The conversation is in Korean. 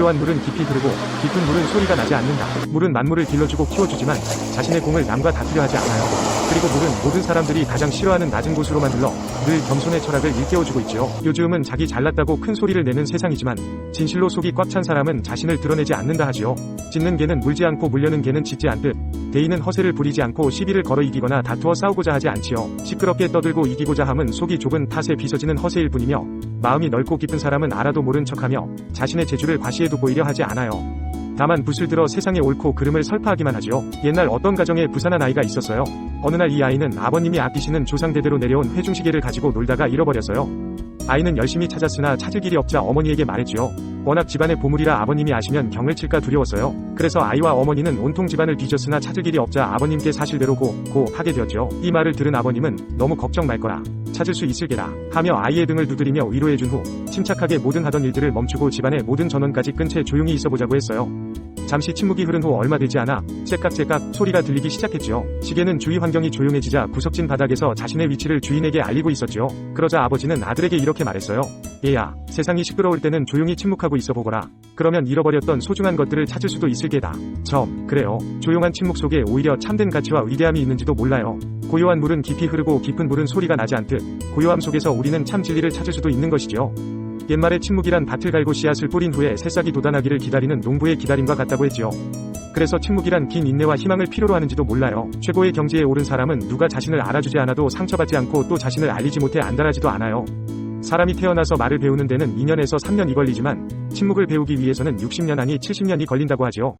고요한 물은 깊이 흐르고 깊은 물은 소리가 나지 않는다. 물은 만물을 길러주고 키워주지만 자신의 공을 남과 다투려 하지 않아요. 그리고 물은 모든 사람들이 가장 싫어하는 낮은 곳으로만 흘러 늘 겸손의 철학을 일깨워주고 있지요. 요즘은 자기 잘났다고 큰 소리를 내는 세상이지만 진실로 속이 꽉 찬 사람은 자신을 드러내지 않는다 하지요. 짖는 개는 물지 않고 물려는 개는 짖지 않듯 대인은 허세를 부리지 않고 시비를 걸어 이기거나 다투어 싸우고자 하지 않지요. 시끄럽게 떠들고 이기고자 함은 속이 좁은 탓에 빚어지는 허세일 뿐이며 마음이 넓고 깊은 사람은 알아도 모른 척하며 자신의 재주를 과시해도 보이려 하지 않아요. 다만 붓을 들어 세상의 옳고 그름을 설파하기만 하지요. 옛날 어떤 가정에 부산한 아이가 있었어요. 어느 날 이 아이는 아버님이 아끼시는 조상대대로 내려온 회중시계를 가지고 놀다가 잃어버렸어요. 아이는 열심히 찾았으나 찾을 길이 없자 어머니에게 말했지요. 워낙 집안의 보물이라 아버님이 아시면 경을 칠까 두려웠어요. 그래서 아이와 어머니는 온통 집안을 뒤졌으나 찾을 길이 없자 아버님께 사실대로 고, 고 하게 되었죠. 이 말을 들은 아버님은 너무 걱정 말 거라. 찾을 수 있을 게라. 하며 아이의 등을 두드리며 위로해준 후 침착하게 모든 하던 일들을 멈추고 집안의 모든 전원까지 끈 채 조용히 있어보자고 했어요. 잠시 침묵이 흐른 후 얼마 되지 않아 째깍째깍 소리가 들리기 시작했지요. 시계는 주위 환경이 조용해지자 구석진 바닥에서 자신의 위치를 주인에게 알리고 있었지요. 그러자 아버지는 아들에게 이렇게 말했어요. 얘야, 세상이 시끄러울 때는 조용히 침묵하고 있어 보거라. 그러면 잃어버렸던 소중한 것들을 찾을 수도 있을 게다. 점, 그래요. 조용한 침묵 속에 오히려 참된 가치와 위대함이 있는지도 몰라요. 고요한 물은 깊이 흐르고 깊은 물은 소리가 나지 않듯 고요함 속에서 우리는 참 진리를 찾을 수도 있는 것이지요. 옛말에 침묵이란 밭을 갈고 씨앗을 뿌린 후에 새싹이 돋아나기를 기다리는 농부의 기다림과 같다고 했지요. 그래서 침묵이란 긴 인내와 희망을 필요로 하는지도 몰라요. 최고의 경지에 오른 사람은 누가 자신을 알아주지 않아도 상처받지 않고 또 자신을 알리지 못해 안달하지도 않아요. 사람이 태어나서 말을 배우는 데는 2년에서 3년이 걸리지만 침묵을 배우기 위해서는 60년 아니 70년이 걸린다고 하지요.